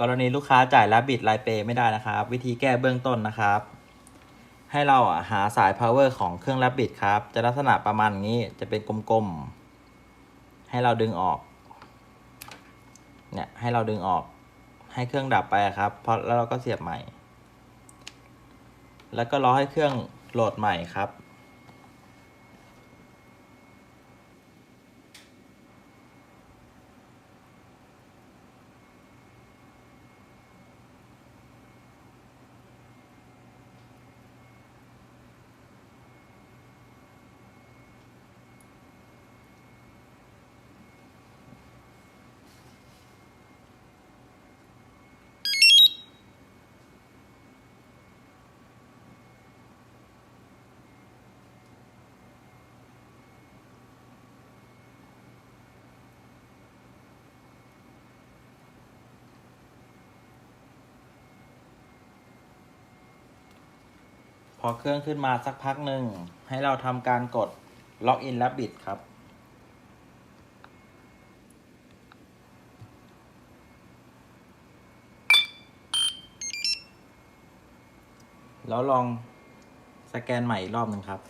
กรณีลูกค้าจ่ายและบิดไลน์เปย์ไม่ได้นะครับ วิธีแก้เบื้องต้นนะครับ ให้เราหาสาย power ของเครื่องแลบบิดครับ จะลักษณะประมาณนี้จะเป็นกลมๆ ให้เราดึงออก เนี่ย ให้เราดึงออก ให้เครื่องดับไปครับพราะแล้วเราก็เสียบใหม่ แล้วก็รอให้เครื่องโหลดใหม่ครับ พอเครื่องขึ้นมาสักพักหนึ่ง ให้เราทำการกดล็อกอินและบิดครับ แล้วลองสแกนใหม่อีกรอบหนึ่งครับ